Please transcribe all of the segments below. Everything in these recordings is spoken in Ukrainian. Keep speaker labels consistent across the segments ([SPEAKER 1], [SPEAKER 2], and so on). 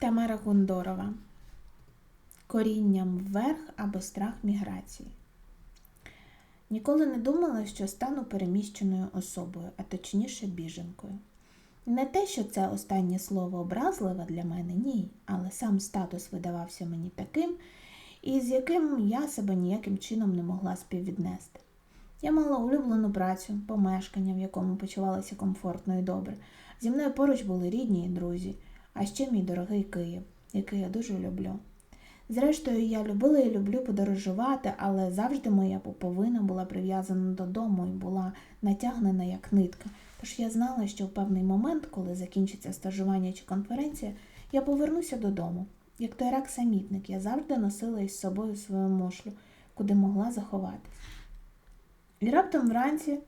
[SPEAKER 1] Тамара Гундорова. Корінням вверх або страх міграції. Ніколи не думала, що стану переміщеною особою, а точніше біженкою. Не те, що це останнє слово образливе для мене, ні, але сам статус видавався мені таким, і з яким я себе ніяким чином не могла співвіднести. Я мала улюблену працю, помешкання, в якому почувалася комфортно і добре. Зі мною поруч були рідні і друзі, а ще мій дорогий Київ, який я дуже люблю. Зрештою, я любила і люблю подорожувати, але завжди моя пуповина була прив'язана додому і була натягнена як нитка. Тож я знала, що в певний момент, коли закінчиться стажування чи конференція, я повернуся додому. Як той рак самітник, я завжди носила із собою свою мошлю, куди могла заховатись. І раптом вранці,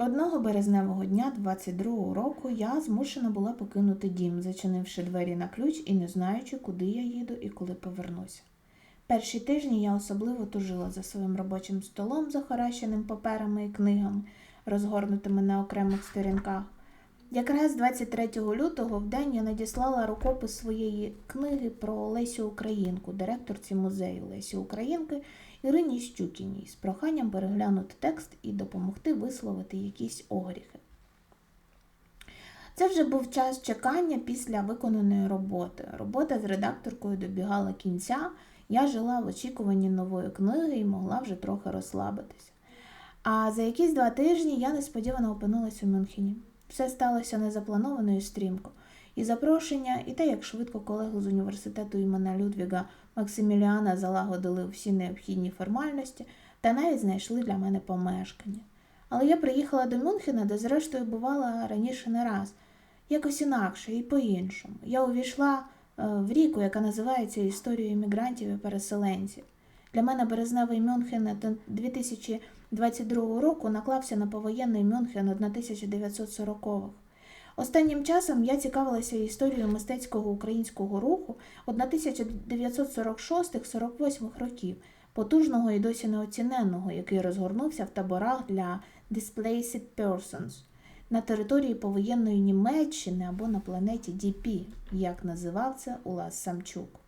[SPEAKER 1] одного березневого дня 22-го року, я змушена була покинути дім, зачинивши двері на ключ і не знаючи, куди я їду і коли повернуся. Перші тижні я особливо тужила за своїм робочим столом, захаращеним паперами і книгами, розгорнутими на окремих сторінках. Якраз 23 лютого в день я надіслала рукопис своєї книги про Лесю Українку, директорці музею Лесі Українки Ірині Щукіній, з проханням переглянути текст і допомогти висловити якісь огріхи. Це вже був час чекання після виконаної роботи. Робота з редакторкою добігала кінця, я жила в очікуванні нової книги і могла вже трохи розслабитися. А за якісь два тижні я несподівано опинилась у Мюнхені. Все сталося незаплановано і стрімко. І запрошення, і те, як швидко колеги з університету імена Людвіга Максиміліана залагодили всі необхідні формальності та навіть знайшли для мене помешкання. Але я приїхала до Мюнхена, де, зрештою, бувала раніше не раз, якось інакше і по-іншому. Я увійшла е, в ріку, яка називається Історією іммігрантів і переселенців. Для мене березневий Мюнхен 2022 року наклався на повоєнний Мюнхен 1940-х. Останнім часом я цікавилася історією мистецького українського руху 1946-48 років, потужного і досі неоціненного, який розгорнувся в таборах для Displaced Persons на території повоєнної Німеччини або на планеті Діпі, як називав це Улас Самчук.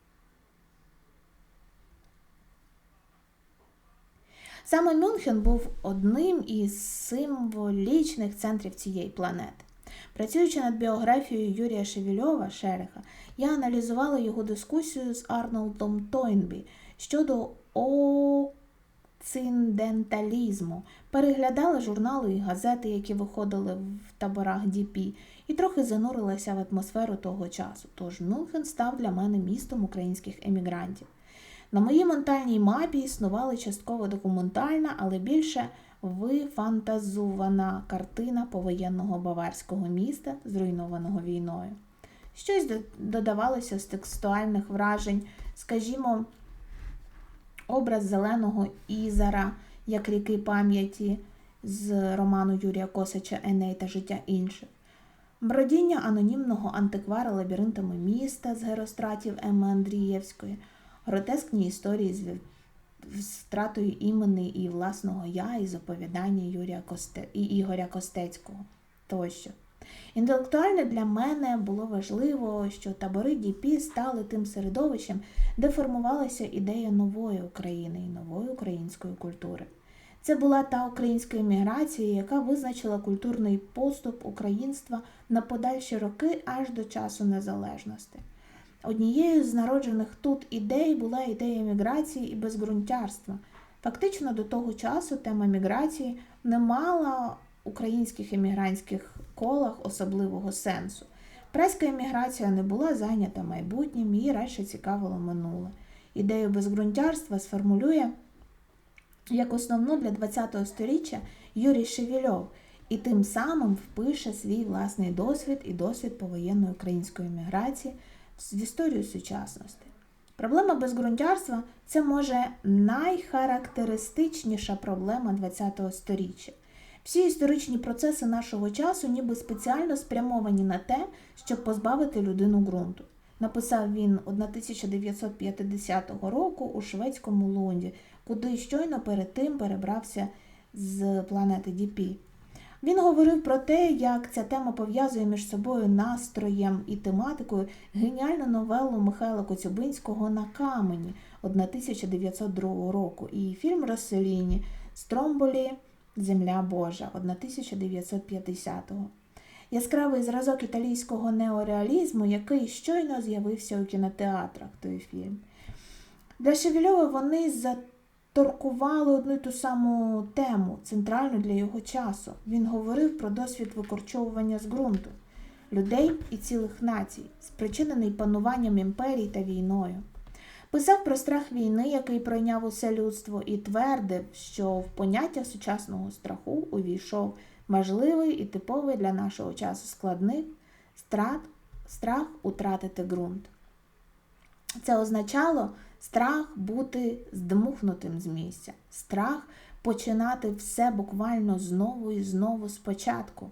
[SPEAKER 1] Саме Мюнхен був одним із символічних центрів цієї планети. Працюючи над біографією Юрія Шевільова Шереха, я аналізувала його дискусію з Арнолдом Тойнбі щодо оциденталізму, переглядала журнали і газети, які виходили в таборах Діпі, і трохи занурилася в атмосферу того часу. Тож Мюнхен став для мене містом українських емігрантів. На моїй ментальній мапі існувала частково документальна, але більше вифантазована картина повоєнного баварського міста, зруйнованого війною. Щось додавалося з текстуальних вражень, скажімо, образ зеленого Ізара, як ріки пам'яті з роману Юрія Косача Еней та життя інших. Бродіння анонімного антиквара лабіринтами міста з геростратів Еми Андрієвської, гротескні історії з втратою імени і власного я із оповідання Юрія Косте... і Ігоря Костецького тощо. Інтелектуально для мене було важливо, що табори Діпі стали тим середовищем, де формувалася ідея нової України і нової української культури. Це була та українська еміграція, яка визначила культурний поступ українства на подальші роки аж до часу незалежності. Однією з народжених тут ідей була ідея міграції і безґрунтярства. Фактично до того часу тема міграції не мала в українських емігрантських колах особливого сенсу. Преська еміграція не була зайнята майбутнім, її радше цікавило минуле. Ідею безґрунтярства сформулює як основну для ХХ століття Юрій Шевільов і тим самим впише свій власний досвід і досвід повоєнної української еміграції з історією сучасності. Проблема безґрунтярства це може найхарактеристичніша проблема ХХ століття. Всі історичні процеси нашого часу ніби спеціально спрямовані на те, щоб позбавити людину ґрунту. Написав він 1950 року у шведському Лонді, куди щойно перед тим перебрався з планети Діпі. Він говорив про те, як ця тема пов'язує між собою настроєм і тематикою геніальну новелу Михайла Коцюбинського на камені 1902 року і фільм Роселіні Стромболі Земля Божа 1950-го. Яскравий зразок італійського неореалізму, який щойно з'явився у кінотеатрах той фільм. Для Шевельова вони заторкували одну й ту саму тему, центральну для його часу. Він говорив про досвід викорчовування з ґрунту людей і цілих націй, спричинений пануванням імперій та війною. Писав про страх війни, який пройняв усе людство, і твердив, що в поняття сучасного страху увійшов можливий і типовий для нашого часу складник страт, страх утратити ґрунт. Це означало страх бути здмухнутим з місця, страх починати все буквально знову і знову спочатку.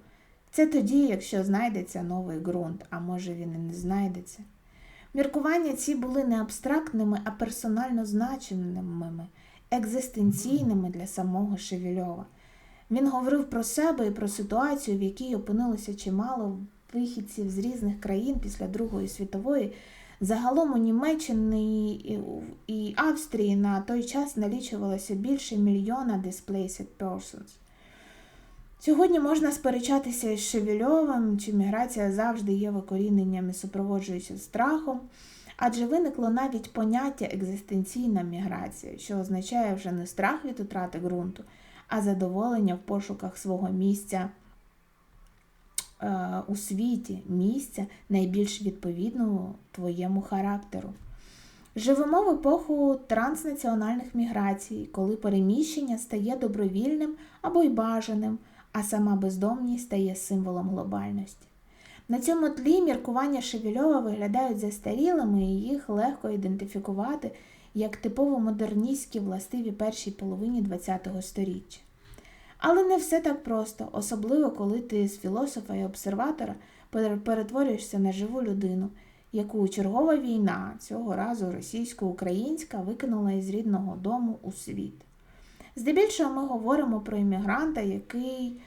[SPEAKER 1] Це тоді, якщо знайдеться новий ґрунт, а може він і не знайдеться. Міркування ці були не абстрактними, а персонально значеними, екзистенційними для самого Шевельова. Він говорив про себе і про ситуацію, в якій опинилося чимало вихідців з різних країн після Другої світової. Загалом у Німеччині і Австрії на той час налічувалося більше мільйона displaced persons. Сьогодні можна сперечатися із Шевельовим, чи міграція завжди є викоріненням і супроводжується страхом, адже виникло навіть поняття екзистенційна міграція, що означає вже не страх від утрати ґрунту, а задоволення в пошуках свого місця у світі, місця найбільш відповідного твоєму характеру. Живемо в епоху транснаціональних міграцій, коли переміщення стає добровільним або й бажаним, а сама бездомність стає символом глобальності. На цьому тлі міркування Шевельова виглядають застарілими і їх легко ідентифікувати як типово модерністські властиві першій половині ХХ століття. Але не все так просто, особливо коли ти з філософа і обсерватора перетворюєшся на живу людину, яку чергова війна, цього разу російсько-українська, викинула із рідного дому у світ. Здебільшого ми говоримо про іммігранта, який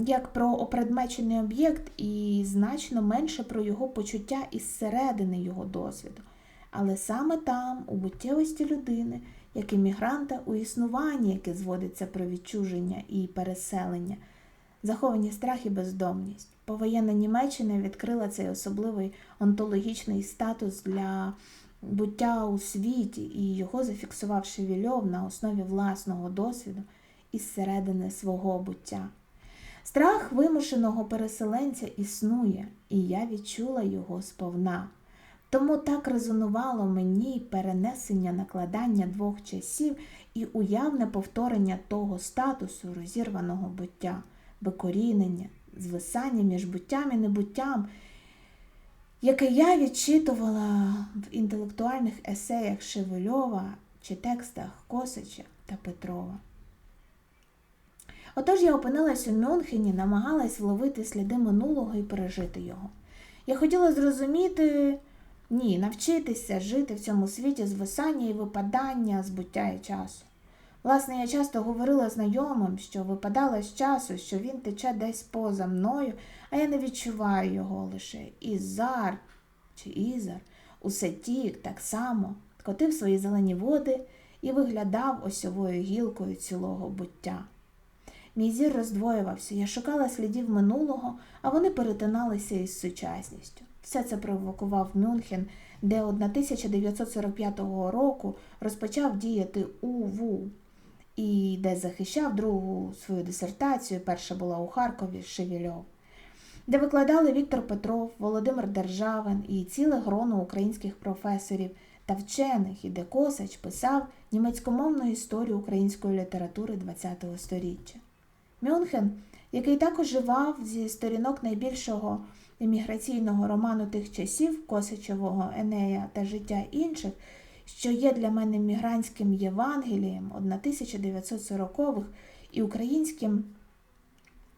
[SPEAKER 1] як про опредмечений об'єкт, і значно менше про його почуття із середини його досвіду. Але саме там, у буттєвості людини, як іммігранта у існуванні, яке зводиться про відчуження і переселення, заховані страх і бездомність. Повоєнна Німеччина відкрила цей особливий онтологічний статус для буття у світі, і його зафіксував Шевельов на основі власного досвіду із середини свого буття. Страх вимушеного переселенця існує, і я відчула його сповна. Тому так резонувало мені перенесення накладання двох часів і уявне повторення того статусу розірваного буття, викорінення, звисання між буттям і небуттям, яке я відчитувала в інтелектуальних есеях Шевельова чи текстах Косича та Петрова. Отож я опинилась у Мюнхені, намагалась вловити сліди минулого і пережити його. Я хотіла зрозуміти, ні, навчитися жити в цьому світі звисання і випадання, збуття і часу. Власне, я часто говорила знайомим, що випадала з часу, що він тече десь поза мною, а я не відчуваю його лише. Ізар чи Ізар усе тік так само, котив свої зелені води і виглядав осьовою гілкою цілого буття. Мій зір роздвоювався, я шукала слідів минулого, а вони перетиналися із сучасністю. Все це провокував Мюнхен, де 1945 року розпочав діяти УВУ і де захищав другу свою дисертацію, перша була у Харкові Шевельов, де викладали Віктор Петров, Володимир Державин і ціле гроно українських професорів та вчених, і де Косач писав німецькомовну історію української літератури ХХ століття. Мюнхен, який також живав зі сторінок найбільшого еміграційного роману тих часів Косачевого Енея та життя інших, що є для мене мігрантським Євангелієм 1940-х і українським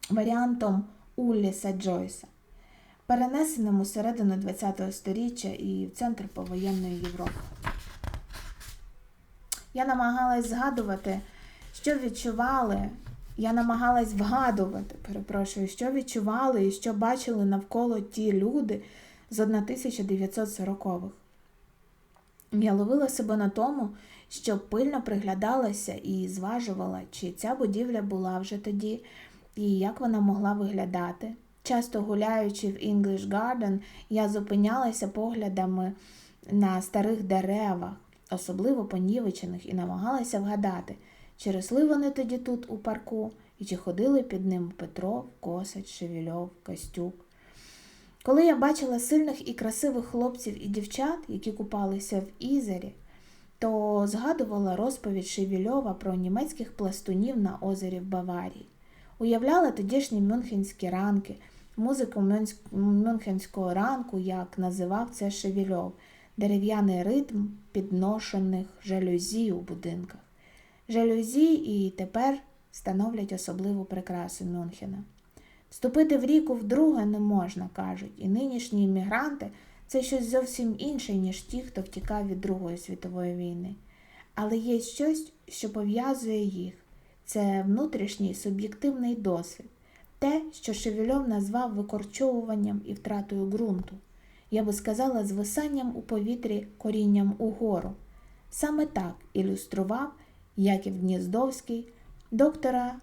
[SPEAKER 1] варіантом Улліса Джойса, перенесеним у середину ХХ століття і в центр повоєнної Європи. Я намагалась згадувати, що відчували я намагалась вгадувати, перепрошую, що відчували і що бачили навколо ті люди з 1940-х. Я ловила себе на тому, що пильно приглядалася і зважувала, чи ця будівля була вже тоді, і як вона могла виглядати. Часто гуляючи в English Garden, я зупинялася поглядами на старих деревах, особливо понівечених, і намагалася вгадати, чи росли вони тоді тут у парку, і чи ходили під ним Петров, Косач, Шевільов, Костюк. Коли я бачила сильних і красивих хлопців і дівчат, які купалися в Ізері, то згадувала розповідь Шевільова про німецьких пластунів на озері в Баварії. Уявляла тодішні мюнхенські ранки, музику мюнхенського ранку, як називав це Шевільов, дерев'яний ритм підношених жалюзі у будинках. Жалюзі і тепер становлять особливу прикрасу Мюнхена. Вступити в ріку вдруге не можна, кажуть, і нинішні іммігранти це щось зовсім інше, ніж ті, хто втікав від Другої світової війни. Але є щось, що пов'язує їх. Це внутрішній суб'єктивний досвід, те, що Шевельов назвав викорчовуванням і втратою ґрунту. Я би сказала, звисанням у повітрі корінням угору. Саме так ілюстрував Яків Гніздовський доктора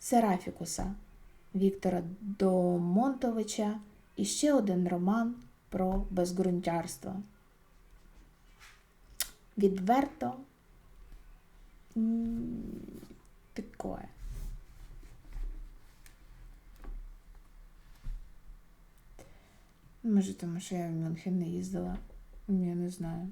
[SPEAKER 1] Серафікуса Віктора Домонтовича і ще один роман про безґрунтярство. Відверто такое. Може, тому що я в Мюнхен не їздила. Я не знаю.